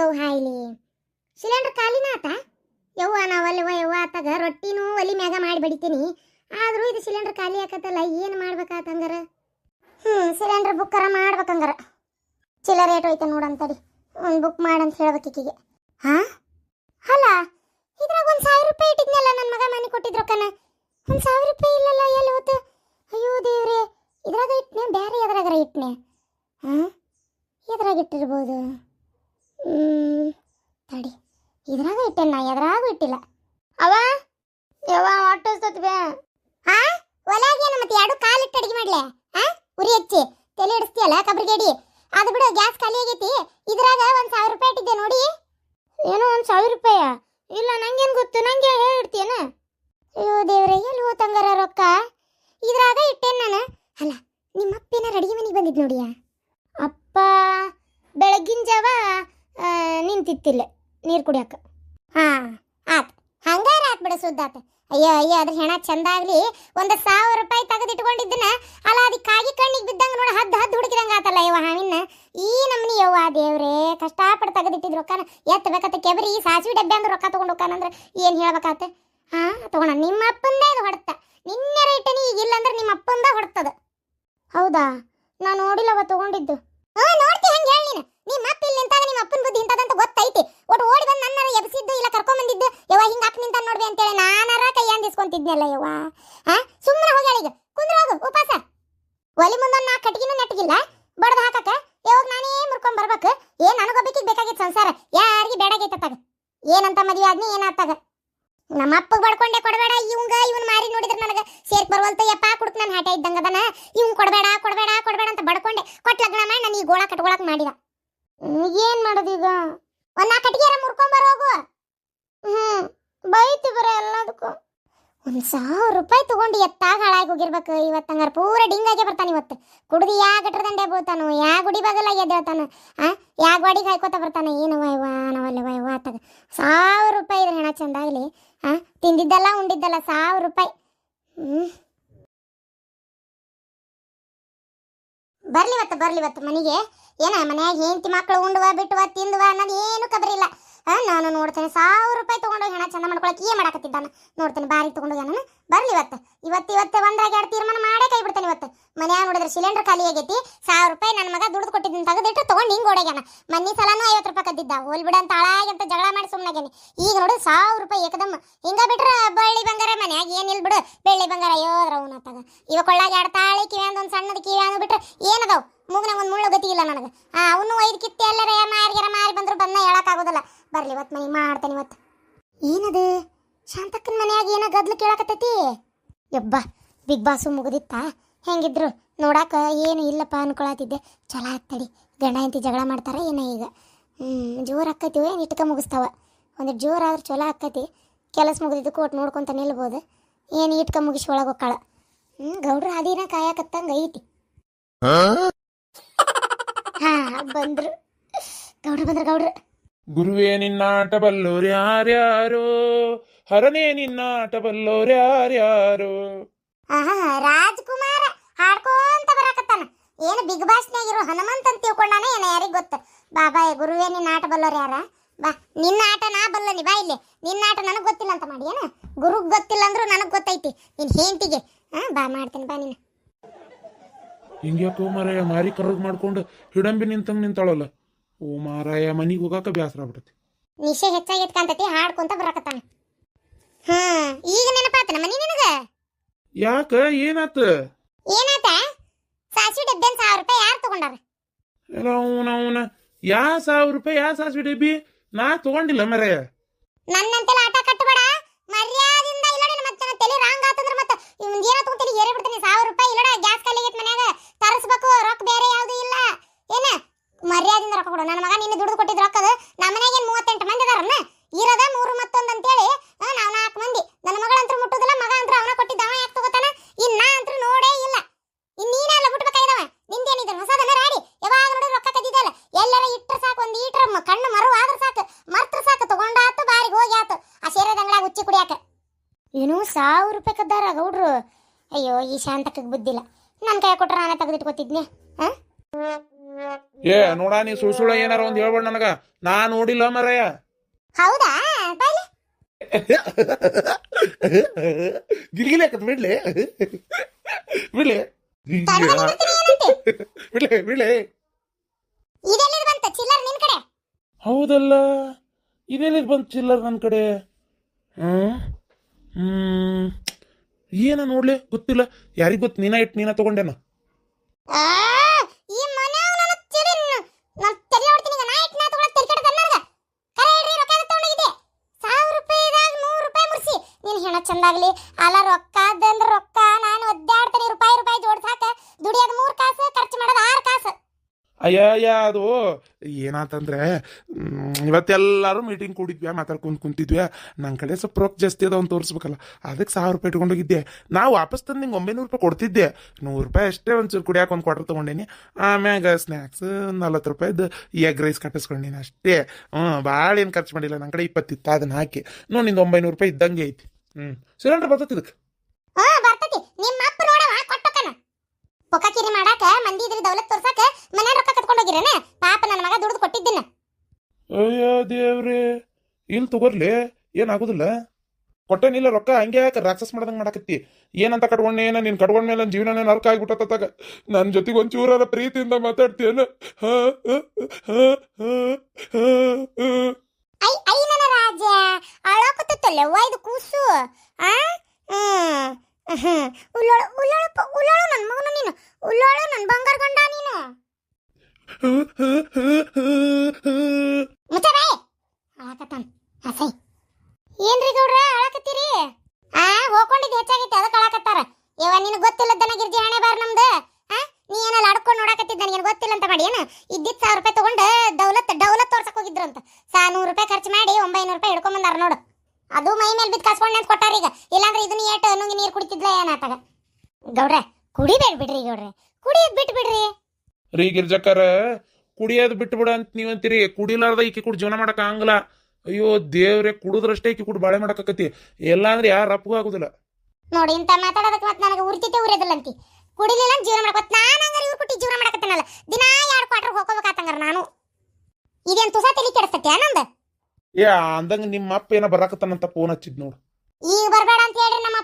ಗೌ ಹಾಯ್ಲಿ. Cylinder ಖಾಲಿನ ಆತ? ಯವ್ವ ನಾವಲ್ಲವ ಯವ್ವ ಆತಾಗ ರೊಟ್ಟಿನೂ ಒಲಿ ಮ್ಯಾಗ ಮಾಡಿ ಬಡಿತೀನಿ. ಆದರೂ ಇದು ಸಿಲಿಂಡರ್ ಖಾಲಿ ಆಕತ್ತಲ್ಲ, ಏನು ಮಾಡ್ಬೇಕಾತ ಹಂಗಾರ? ಹ್ಞೂ ಸಿಲಿಂಡರ್ ಬುಕ್ಕರ ಮಾಡ್ಬೇಕಂಗಾರ. ಚಿಲ್ಲರ್ ರೇಟ್ ಹೋಯ್ತು ನೋಡಂತಡಿ ಒಂದು ಬುಕ್ ಮಾಡಂತ ಈಕಿಗೆ. ಹಾಂ? ಅಲ್ಲ, ಇದ್ರಾಗ ಒಂದು ಸಾವಿರ ರೂಪಾಯಿ ಇಟ್ಟಿದ್ನಲ್ಲ ನನ್ನ ಮಗ ಮನೆ ಕೊಟ್ಟಿದ್ರು ಕಣ ಒಂದು ಸಾವಿರ ರೂಪಾಯಿ ಇಲ್ಲಲ್ಲ, ಎಲ್ಲಿ ಹೋತು? ಅಯ್ಯೋ ದೇವ್ರೆ, ಇದ್ರಾಗ ಇಟ್ನೆ ಬೇರೆ ಎದ್ರಾಗಾರ ಇಟ್ನೆ? ಹಾಂ? ಎದ್ರಾಗ ಇಟ್ಟಿರ್ಬೋದು? ತಡಿ. ಇದ್ರಾಗ ಇಟ್ಟೆ ನಾ, ಎದ್ರಾಗೂ ಇಟ್ಟಿಲ್ಲ. ಅವ ಯವ್ವ ಬೇ ಹಾ ಒಲಾಗೇನು ಮತ್ತೆ ಎರಡು ಕಾಲು ಇಟ್ಟು ಅಡಿಗೆ ಮಾಡ್ಲೆ? ಹಾ ಉರಿ ಹಚ್ಚಿ. ತಲೆ ಹಿಡಿಸ್ತೀಯಲ್ಲ, ಕಬ್ರಿಗೇಡಿ? ಅದು ಬಿಡು, ಗ್ಯಾಸ್ ಖಾಲಿ ಆಗೈತಿ. ಇದ್ರಾಗ ಒಂದು ಸಾವಿರ ರೂಪಾಯಿ ಇಟ್ಟಿದ್ದೆ, ನೋಡಿ. ಏನೋ ಒಂದು ಸಾವಿರ ರೂಪಾಯ? ಇಲ್ಲ, ನಂಗೇನ್ ಗೊತ್ತು? ನಂಗೆ ಹೇಳಿಡ್ತೀಯನ? ಅಯ್ಯೋ ದೇವ್ರೆ, ಎಲ್ಲಿ ಹೋತಂಗಾರ ರೊಕ್ಕ? ಇದ್ರಾಗ ಇಟ್ಟೇನು ನಾನು. ಅಲ್ಲ ನಿಮ್ಮ ಅಪ್ಪೇನಾರ ಅಡಿಗೆ ಮನೆಗೆ ಬಂದಿದ್ದು ನೋಡಿಯಾ? ಅಪ್ಪ, ಬೆಳಗಿನ ಜಾವ ನಿಂತಿತ್ತಿಲ್ಲ ನೀರು ಕುಡಿಯಕ್ಕೆ ಹಾ, ಆತ್. ಹಂಗಾರ ಆತ್ ಬಿಡ ಸುದ್ದಾತ. ಅಯ್ಯೋ ಅಯ್ಯೋ, ಅದ್ರ ಹೆಣ ಚಂದ ಆಗ್ಲಿ, ಒಂದ್ ಸಾವಿರ ರೂಪಾಯಿ ತೆಗೆದಿಟ್ಕೊಂಡಿದ್ದನ ಅಲ್ಲ ಅದಕ್ಕೆ ಕಾಗಿ ಕಣ್ಣಿಗೆ ಬಿದ್ದಂಗ ನೋಡಿ ಹದ್ದು ಹದ್ದು ಹುಡುಕಿದಂಗೆ ಆತಲ್ಲ ಯವ್ವ ಹಾವಿನ ಈ ನಮ್ನಿ ಯವ್ವ ದೇವ್ರೇ, ಕಷ್ಟಪಟ್ಟು ತೆಗೆದಿಟ್ಟಿದ್ ರೊಕ್ಕನ. ಬೇಕಾತ ಕೆಬರಿ, ಸಾಸಿವೆ ಡಬ್ಬೆ ಅಂದ್ರೆ ರೊಕ್ಕ ತಗೊಂಡು ಹೋಗ್ತಾನಂದ್ರೆ ಏನ್ ಹೇಳ್ಬೇಕಾತ? ಹಾ, ತಗೋಣ ನಿಮ್ಮ ಅಪ್ಪಂದೇ ಇದು ಹೊಡ್ತ. ನಿನ್ನೆ ರೇಟನಿ ಈಗ ಇಲ್ಲ ಅಂದ್ರೆ ನಿಮ್ಮ ಅಪ್ಪಂದ ಹೊಡ್ತದ. ಹೌದಾ? ನಾ ನೋಡಿಲ್ಲವ ತಗೊಂಡಿದ್ದು. ಹಾ ನೋಡ್ತಿ, ಹಂಗೆ ಹೇಳಿ ನೀನು. ನಿಮ್ಮ ಅಪ್ಪ ಇಲ್ಲಿ ನಿಂತಾಗ ನಿಮ್ಮ ಅಪ್ಪನ ಎಬ್ಸಿದ್ದು ಇಲ್ಲ ಕರ್ಕೊಂಡ್ ಬಂದಿದ್ದು ಯವ್ವ, ಹಿಂಗ ಅಪ್ಪ ನಿಂತ ನೋಡ್ರಿ ಅಂತೇಳಿ ನಾನಾರ ಕೈಯಾಂದ ಇಸ್ಕೊಂತಿದ್ನಲ್ಲ ಯವ್ವ. ಹಾ? ಸುಮ್ಮನೆ ಹೋಗ್ಯಾಳ ಈಗ ಕುಂದ್ರ ಹೋಗು, ಉಪವಾಸ. ಒಲಿ ಮುಂದೊಂದು ನಾ ಕಟ್ಗಿನೂ ನೆಟ್ಟಗಿಲ್ಲ. ಬಡ್ದು ಹಾಕಕ ಯಾವಾಗ ನಾನೇ ಮುರ್ಕೊಂಡ್ ಬರ್ಬೇಕು. ಏನ್ ನನಗೊಬ್ಬಕಿಗೆ ಬೇಕಾಗಿತ್ತು ಸಂಸಾರ? ಯಾರಿಗೆ ಬೇಡಾಗೈತತ್ತಾಗ ಏನಂತ ಮದುವೆ ಆದ್ನಿ ಏನಾತಗ ನಮ್ಮ ಅಪ್ಪಗೆ ಬಡ್ಕೊಂಡೆ ಕೊಡಬೇಡ, ಇವಂಗ, ಇವನ್ ಮಾರಿ ನೋಡಿದ್ರೆ ನನಗೆ ಸೇರ್ಕ್ ಬರ್ವಲ್ತ, ಯಪ್ಪ, ಕುಡ್ಕ ನಾನು ಹಾಟ ಇದ್ದಂಗ ಅದನ ಇವ್ನ್ ಕೊಡಬೇಡ ಕೊಡಬೇಡ ಕೊಡಬೇಡ ಅಂತ ಬಡ್ಕೊಂಡೆ ಕೊಟ್ಟು ಲಗ್ನ ಮಾಡಿ ನಾನು ಈ ಗೋಳ ಕಟ್ಕೊಳಕ್ ಮಾಡಿದ ಹ್ಮ್, ಏನ್ ಮಾಡೋದು ಈಗ ಒಂದ್ ನಾ ಕಟ್ಗೆರ ಮುರ್ಕೊಂಡ್ ಬರೋಗು ಹ್ಮ್ ಬೈತಿ ಬರ ಎಲ್ಲದಕ್ಕೂ ಒಂದ್ ಸಾವಿರ ರೂಪಾಯಿ ತಗೊಂಡು ಎತ್ತಾಗ ಹಾಳಾಗಿ ಹೋಗಿರ್ಬೇಕು. ಇವತ್ತು ಹಂಗಾರ ಪೂರ ಡಿಂಗಾಗೆ ಬರ್ತಾನೆ ಇವತ್ತು. ಕುಡ್ದು ಯಾ ಗಟ್ರದಂಡೆ ಬೀಳ್ತಾನು ಯಾ ಗುಡಿ ಬಾಗಲಾಗ ಎದ್ದೇಳ್ತಾನ ಆ? ಯಾ ಗಾಡಿಗೆ ಹಾಯ್ಕೋತ ಬರ್ತಾನೆ ಏನು ವೈವ ನಾವಲ್ಲ ವೈವ ಆತಾಗ ಸಾವಿರ ರೂಪಾಯಿ ಇದ್ರೆ ಹೆಣ ಚಂದಾಗ್ಲಿ ಆ? ತಿಂದಿದ್ದಲ್ಲ ಉಂಡಿದ್ದಲ್ಲ ಸಾವಿರ ರೂಪಾಯಿ. ಹ್ಮ್. ಬರ್ಲಿ ಇವತ್ತು ಬರ್ಲಿ ಇವತ್ತು ಮನೆಗೆ. ಏನ ಮನ್ಯಾಗ ಹೆಂಡತಿ ಮಕ್ಕಳು ಉಂಡುವ ಬಿಟ್ಟುವ ತಿಂದುವ ಅನ್ನೋದು ಏನು ಕಬರಿ ಇಲ್ಲ. ಆ, ನಾನು ನೋಡ್ತೇನೆ. ಸಾವಿರ ರೂಪಾಯಿ ತೊಗೊಂಡೋಗಿ ಹಣ ಚಂದ ಮಾಡ್ಕೊಳಕ್ಕೆ ಏನು ಮಾಡಕತ್ತಿದ್ದಾನ? ನೋಡ್ತೇನೆ, ಬಾರಿ ತೊಗೊಂಡೋಗಿ ನಾನು ಬರ್ಲಿ ಇವತ್ತು. ಇವತ್ತು ಇವತ್ತು ಒಂದ್ರಾಗ ಎರಡು ತೀರ್ಮಾನ ಮಾಡೇ ಕೈ ಬಿಡ್ತೇನೆ ಇವತ್ತು. ಮನ್ಯಾಗ ನೋಡಿದ್ರೆ ಸಿಲಿಂಡರ್ ಖಾಲಿ ಆಗೈತಿ. ಸಾವಿರ ರೂಪಾಯಿ ನನ್ನ ಮಗ ದುಡ್ದು ಕೊಟ್ಟಿದ್ದೀನಿ ತೆಗೆದಿಟ್ಟು ತೊಗೊಂಡು ಹಿಂಗೆ ಓಡಾಗ್ಯಾನ. ಮನ್ನಿ ಸಲನೂ ಐವತ್ತು ರೂಪಾಯಿ ಕದ್ದಿದ್ದ. ಹೋಲ್ಬಿಡ ಅಂತ ಜಗಳ ಮಾಡಿ ಸುಮ್ಮನಾಗೇನಿ ಈಗ ನೋಡಿ, ಸಾವಿರ ರೂಪಾಯಿ ಏಕದಮ್. ಹಿಂಗ ಬಿಟ್ರೆ ಬಳ್ಳಿ ಬಂಗಾರ ಮನ್ಯಾಗ ಏನಿಲ್ಲ ಬಿಡು. ಬೆಳ್ಳಿ ಬಂಗಾರ, ಅಯ್ಯೋ ರೌನ ತಗ. ಇವ ಕೊಳ್ಳಾಗ ಎರಡು ತಾಳಿ, ಕಿವಿ ಒಂದು ಸಣ್ಣದ ಕಿವ್ಯಾಂದ ಬಿಟ್ರೆ ಏನದಾವ್? ಮೂಗ್ನಾಗ ಒಂದು ಮುಳ್ಳು ಗತಿ ಇಲ್ಲ ನನಗೆ. ಅವನು ಐದು ಕಿತ್ತಿ ಎಲ್ಲರ ಮಾರಿಗೆರ ಮಾರಿ ಬಂದ್ರು ಬಂದ ಹೇಳಕ್ಕಾಗೋದಿಲ್ಲ ಬರ್ಲಿ ಇವತ್ತು ಮನೆ ಮಾಡ್ತಾನೆ ಇವತ್ತು ಏನದು? ಶಾಂತಕ್ಕನ ಮನೆಯಾಗ ಏನೋ ಗದ್ಲು ಕೇಳಕತ್ತೈತಿ? ಯಬ್ಬ ಬಿಗ್ ಬಾಸು ಮುಗಿದಿತ್ತಾ? ಹೆಂಗಿದ್ರು? ನೋಡಾಕ ಏನು ಇಲ್ಲಪ್ಪ ಅನ್ಕೊಳತಿದ್ದೆ. ಚಲೋ ಆಗ್ತಡಿ ಗಂಡ ಹೆಂಡತಿ ಜಗಳ ಮಾಡ್ತಾರ ಏನೋ ಈಗ? ಹ್ಞೂ ಜೋರು ಆಕೈತಿ ಏನು ಇಟ್ಕ ಮುಗಿಸ್ತಾವ? ಒಂದು ಜೋರಾದ್ರೆ ಚಲೋ ಆಕೈತಿ. ಕೆಲಸ ಮುಗಿದಿದ್ದು ಕೋಟ್ ನೋಡ್ಕೊಂತ ನಿಲ್ಬೋದು. ಏನು ಇಟ್ಕ ಮುಗಿಸಿ ಒಳಗೆ ಹೋಗ್ಕಾಳ ಹ್ಞೂ ಗೌಡ್ರ ಅದಿನ ಕಾಯಕತ್ತಂಗೆ ಐತಿ. ಹಾ ಬಂದ್ರು. ಗೌಡ್ರು ಬಂದ್ರು ಗೌಡ್ರು. ಗುರುವೇ ನಿನ್ನಾಟ ಬಲ್ಲೋರ್ಯಾರ್ಯಾರೋ ಹರನೇ ನಿನ್ನಾಟ ಬಲ್ಲೋರ್ಯಾರ್ಯಾರೋ ಆಹಾ ರಾಜ್ಕುಮಾರ ಹಾಡ್ಕೊಂತ ಬರಕತ್ತಾನ. ಏನು ಬಿಗ್ ಬಾಸ್ನಾಗ ಇರೋ ಹನುಮಂತ ಅಂತ ತಿಳ್ಕೊಂಡಾನ ಏನ ಯಾರಿಗ ಗೊತ್ತ? ಬಾಬಾ ಗುರುವೇ ನಿನ್ನ ಆಟ ಬಲ್ಲೋರು ಯಾರ? ಬಾ ನಿನ್ನ ಆಟ ನಾ ಬಲ್ಲನಿ ಬಾ ಇಲ್ಲಿ. ನಿನ್ನ ಆಟ ನನಗ್ ಗೊತ್ತಿಲ್ಲ ಅಂತ ಮಾಡಿ ಏನ? ಗುರುಗ್ ಗೊತ್ತಿಲ್ಲ ಅಂದ್ರೂ ನನಗ್ ಗೊತ್ತೈತಿ. ನಿನ್ ಹೆಂಡತಿಗೆ ಹಾ ಬಾ ಮಾಡ್ತೀನಿ ಬಾ ನೀನು. ಹಿಂಗ್ಯಾಕೋ ಮರ ಮಾರಿ ಕರ್ರಗ್ ಮಾಡ್ಕೊಂಡು ಹಿಡಂಬಿ ನಿಂತಂಗ್ ನಿಂತಾಳಲ್ಲ. ಓ ಮಾರಾಯ ಮನಿಗೆ ಹೋಗಾಕ ಬ್ಯಾಸರ ಆಗ್ಬಿಡತಿ ನಿಶೆ ಹೆಚ್ಚಾಗೈತ್ ಕಾಂತತಿ ಹಾಡ್ಕೊಂತ ಬರಾಕತ್ತಾನ. ಹಾ ಈಗ ನೆನಪಾತನ ಮನಿ ನಿನಗ? ಯಾಕ ಏನಾತ? ಏನಾತ? ಸಾಸಿ ಡಬ್ಬೆನ್ ಸಾವಿರ ರೂಪಾಯಿ ಯಾರು ತಗೊಂಡಾರ? ಅವನ ಯಾ ಸಾವಿರ ರೂಪಾಯಿ ಯಾ ಸಾಸಿ ಡಬ್ಬಿ? ನಾ ತಗೊಂಡಿಲ್ಲ ಮರೆ ನನ್ನಂತೆಲ್ಲ ಆಟ ಕಟ್ಟಬೇಡ ಮರ್ಯಾದಿಂದ ಇಲ್ಲ ನಿನ್ನ ಮತ್ತೆ ನನ್ನ ತಲೆ ರಾಂಗ್ ಆತಂದ್ರ ಮತ್ತೆ ಇವ್ನ್ ಏನೋ ತಗೊಂತೀನಿ ಏರೇ ಬಿಡ್ತೀನಿ ಸಾವಿರ ರೂಪಾಯಿ ಇಲ್ಲಡ ಗ್ಯಾಸ್ ಖಾಲಿ ಆಗೈತೆ ಮನ್ಯಾಗ ತರಿಸ್ಬೇಕು ರೊಕ್ಕ ಬೇರೆ ಯಾವ್ದು ಇಲ್ಲ ಏನ ಮರ್ಯಾದಿಂದ ರೊಕ್ಕ ಕೊಡು ನನ್ನ ಮಗ ನಿನ್ನ ದುಡ್ದು ಕೊಟ್ಟಿದ್ ರೊಕ್ಕ ಅದು ನಮ್ಮ ಮನ್ಯಾಗ ಏನ್ ಮೂವತ್ತೆಂಟು ಮಂದಿ ಅದಾರನ್ನ ಇರೋದ ಮೂರು ಮತ್ತೊಂದು ಅಂತೇಳಿ ಆ, ನಾವ್ ನಾಲ್ಕು ಮಂದಿ ನನ್ನ ಮಗಳಂತ್ರ ಮುಟ್ಟುದಿಲ್ಲ ಮಗ ಅಂತ್ರ ಅವನ ಕೊಟ್ಟಿದ್ದ ಅವ ಯಾಕೆ ತಗೋತಾನ ಇನ್ನ ಅಂತೂ ನೋಡೇ ಇಲ್ಲ ಇನ್ ನೀನೆಲ್ಲ ಬಿಟ್ಬೇಕಾಗಿದವ ನಿಂದೇನಿದೆ ಹೊಸದನ್ನ ರಾಡಿ ಯಾವಾಗ ನೋಡಿ ರೊಕ್ಕ ಕದ್ದಿದ್ದಲ್ಲ ಎಲ್ಲರ ಇಟ್ರ ಸಾಕು ಒಂದ್ ಈಟ್ರ ಮ- ಕಣ್ಣು ಮರು ಆದ್ರ ಸಾಕು ಮರ್ತ್ರ ಸಾಕು ತಗೊಂಡಾತು ಬಾರಿಗೆ ಹೋಗಿ ಆತು ಆ ಶೇರದ ಅಂಗಡಿಯಾಗ ಉಚ್ಚಿ ಕುಡಿಯಾಕ ಏನು ಸಾವಿರ ರೂಪಾಯಿ ಕದ್ದಾರ ಗೌಡ್ರು. ಅಯ್ಯೋ ಈ ಶಾಂತಕ್ಕೆ ಬುದ್ಧಿಲ್ಲ. ನನ್ನ ಕೈ ಕೊಟ್ರೆ ನಾನೇ ತೆಗೆದಿಟ್ಕೋತಿದ್ನೆ ಹಾ ಏ ನೋಡ ನೀ ಸುಳ್ ಸುಳ್ಳ ಏನಾರ ಒಂದ್ ಹೇಳ್ಬೇಡ ನನಗ. ನಾ ನೋಡಿಲ್ಲ ಮರಯ್ಯ ಹೌದಾ? ಬಾಯ್ಲಿ. ಗಿಲ್ಗಿಲಿ ಹಾಕತ್ ಬಿಡ್ಲಿ. ಬಿಡ್ಲಿ. ಏನಂತೆ? ಬಿಡ್ಲಿ ಬಿಡ್ಲಿ. ಇದೆಲ್ಲಿದ್ ಬಂತ ಚಿಲ್ಲರ್ ನಿನ್ ಕಡೆ? ಹೌದಲ್ಲ ಇದೆಲ್ಲಿ ಬಂತು ಚಿಲ್ಲರ್ ನನ್ನ ಕಡೆ? ಹ್ಮ್? ಹ್ಮ್. ಏನ ನೋಡ್ಲಿ? ಗೊತ್ತಿಲ್ಲ. ಯಾರಿಗ್ ಗೊತ್ತು? ನೀನ ಇಟ್ಟು ನೀನ ತಗೊಂಡೇನ? ಚಂದಾಗ್ಲಿ. ಅಲ್ಲ ರೊಕ್ಕ ರೊಕ್ಕ. ನಾನು ಒದ್ದಾಡ್ತೀನಿ ರೂಪಾಯಿ ರೂಪಾಯಿ ಜೋಡ್ಸಾಕ. ದುಡಿಯೋದು ಮೂರ್ ಕಾಸು ಖರ್ಚು ಮಾಡೋದು ಆರು ಕಾಸು ಅಯ್ಯ ಅದು. ಏನಾತಂದ್ರೆ ಇವತ್ತೆಲ್ಲರೂ ಮೀಟಿಂಗ್ ಕೂಡಿದ್ವಿ ಮಾತಾಡ್ಕೊಂಡು ಕುಂತಿದ್ವಿ. ನನ್ನ ಕಡೆ ಸ್ವಲ್ಪ ರೊಕ್ಕ ಜಾಸ್ತಿ ಅದ ಅಂತ ತೋರಿಸ್ಬೇಕಲ್ಲ. ಅದಕ್ಕೆ ಸಾವಿರ ರೂಪಾಯಿ ಇಟ್ಕೊಂಡೋಗಿದ್ದೆ ನಾವು ವಾಪಸ್ ತಂದು ನಿಂಗೆ ಒಂಬೈನೂರು ರೂಪಾಯಿ ಕೊಡ್ತಿದ್ದೆ. ನೂರು ರೂಪಾಯಿ ಅಷ್ಟೇ ಒಂಚೂರು ಕುಡಿಯಾಕ ಒಂದು ಕ್ವಾರ್ಟರ್ ತೊಗೊಂಡೇನಿ. ಆಮ್ಯಾಗ ಸ್ನ್ಯಾಕ್ಸ್ ನಲ್ವತ್ತು ರೂಪಾಯಿದು ಎಗ್ ರೈಸ್ ಕಟ್ಟಿಸ್ಕೊಂಡೀನಿ ಅಷ್ಟೇ. ಹ್ಞೂ ಭಾಳ ಏನು ಖರ್ಚು ಮಾಡಿಲ್ಲ. ನನ್ನ ಕಡೆ ಇಪ್ಪತ್ತಿತ್ತು ಅದನ್ನ ಹಾಕಿ. ನೋಡಿ ನಿಂದು ಒಂಬೈನೂರು ರೂಪಾಯಿ ಇದ್ದಂಗೆ ಐತಿ. ಹ್ಞೂ ಸಿಲಿಂಡರ್ ಬರ್ತೈತಿ ಇದಕ್ಕೆ ಪೊಕ್ಕಾಕಿರಿ ಮಾಡಾಕ ಮಂದಿ ಇದ್ರ ದೌಲತ್ ತೋರ್ಸಾಕ ಮನೆ ರೊಕ್ಕ ಕತ್ಕೊಂಡು ಹೋಗಿರೇನ? ಪಾಪ ನನ್ನ ಮಗ ದುಡ್ದು ಕೊಟ್ಟಿದ್ದಿನ ಅಯ್ಯೋ ದೇವ್ರಿ ಇಲ್ಲಿ ತಗೋರ್ಲಿ? ಏನಾಗುದಿಲ್ಲ ಕೊಟ್ಟೇನಿಲ್ಲ ರೊಕ್ಕ ಹಂಗೆ ಯಾಕೆ ರಾಕ್ಷಸ್ ಮಾಡ್ದಂಗೆ ಮಾಡಕತ್ತಿ? ಏನಂತ ಕಟ್ಕೊಂಡೆ ಏನ ನೀನು ಕಟ್ಕೊಂಡ ಮೇಲೆ ನನ್ನ ಜೀವನ ನರಕ ಆಗ್ಬಿಟ್ಟತ್ತಾಗ ನನ್ನ ಜೊತೆಗೆ ಒಂಚೂರಾರ ಪ್ರೀತಿಯಿಂದ ಮಾತಾಡ್ತೀಯನ. ಐ ಐ ನನ್ನ ರಾಜ ಅಳಕತ್ತಲ್ಲವ್ವ ಇದು ಕೂಸು? ಆ? ಹ್ಮ್ ಉಲ್ಲೋಳ ಉಳ್ಳೋಳು ಉಳ್ಳೋಳು ಪ- ನನ್ನ ಮಗನ ನೀನು. ಉಳ್ಳೋಳು ನನ್ನ ಬಂಗಾರ ಗಂಡ ನೀನು. ಏನ್ರಿ ಗೌಡ್ರ ಅಳಕತ್ತೀರಿ ಆ, ಹೋಗ್ಕೊಂಡಿದ್ದು, ಹೆಚ್ಚಾಗೈತಿ, ಅದಕ್ಕೆ ಅಳಕತ್ತಾರ ಇವ ನಿನ್ ಗೊತ್ತಿಲ್ಲದನ ಗಿರ್ಜಿ ಹಣೆ ಬಾರ್ ನಮ್ದು? ಆ, ನೀ ಏನಲ್ಲ ಅಡ್ಕೊಂಡು ನೋಡಕತ್ತಿದ್ದ ನನಗೆ ಗೊತ್ತಿಲ್ಲ ಅಂತ ಮಾಡಿ ಏನು? ಇದ್ದಿದ್ದು ಸಾವಿರ ರೂಪಾಯಿ ತಗೊಂಡು ದೌಲತ್ ಡೌಲತ್ ತೋರ್ಸಕ್ ಹೋಗಿದ್ರು ಅಂತ. ಸಾ, ನೂರು ರೂಪಾಯಿ ಖರ್ಚು ಮಾಡಿ ಒಂಬೈನೂರು ರೂಪಾಯಿ ಹಿಡ್ಕೊಂಡ್ ಬಂದಾರ ನೋಡು. ಅದು ಮೈ ಮೇಲೆ ಬಿದ್ದು ಕಸ್ಕೊಂಡು ಅಂತ ಕೊಟ್ಟಾರ ಈಗ. ಇಲ್ಲಾಂದ್ರೆ ಇದನ್ನ ಏಟು ನುಂಗಿ ನೀರು ಕುಡಿತಿದ್ಲ ಏನಾತಾಗ? ಗೌಡ್ರೆ ಕುಡಿಬೇಡ ಬಿಡ್ರಿ ಗೌಡ್ರೆ. ಕುಡಿಯೋದ್ ಬಿಟ್ಟು ಬಿಡ್ರಿ. ರೀ ಗಿರ್ಜಕ್ಕಾರ ಕುಡಿಯೋದು ಬಿಟ್ಟು ಬಿಡ ಅಂತ ನೀವಂತೀರಿ. ಕುಡಿಲಾರ್ದ ಈಕಿ ಕುಡ್ ಜೀವನ ಮಾಡಕ್ ಆಗಲ್ಲ ಅಯ್ಯೋ ದೇವ್ರೆ ಕುಡಿದ್ರಷ್ಟೇ ಈಕಿ ಕುಡ್ ಬಾಳೆ ಮಾಡಕತ್ತಿ ಎಲ್ಲ ಅಂದ್ರೆ ಯಾರು ಅಪ್ಪಗೂ ಆಗುದಿಲ್ಲ. ನೋಡಿ ಇಂತ ಮಾತಾಡೋದಕ್ಕೆ ಮತ್ತೆ ನನಗೆ ಉರ್ತಿತೆ ಉರಿಯೋದಿಲ್ಲ ಅಂತಿ. ಕುಡಿಲಿಲ್ಲ ಅಂತ ಜೀವನ ಮಾಡಕ್ ನಾನು ಹಂಗಾರೆ ಇವ್ರು ಕುಟ್ಟಿ ಜೀವನ ಮಾಡಕತ್ತನಲ್ಲ. ದಿನ ಎರಡು ಕ್ವಾರ್ಟರ್ ಹೋಗ್ಕೋಬೇಕಾತಂಗಾರ ನಾನು. ಇದೇನ್ ತುಸ ತಲಿ ಕೆಡಿಸ್ತತಿ ಆನಂದ ಏ ಅಂದಂಗ ನಿಮ್ಮ ಅಪ್ಪ ಏನೋ ಬರಾಕತ್ತಾನಂತ ಫೋನ್ ಹಚ್ಚಿದ್ ನೋಡು. ಈಗ ಬರಬೇಡ ಅಂತ ಹೇಳ್ರಿ ನಮ್ಮ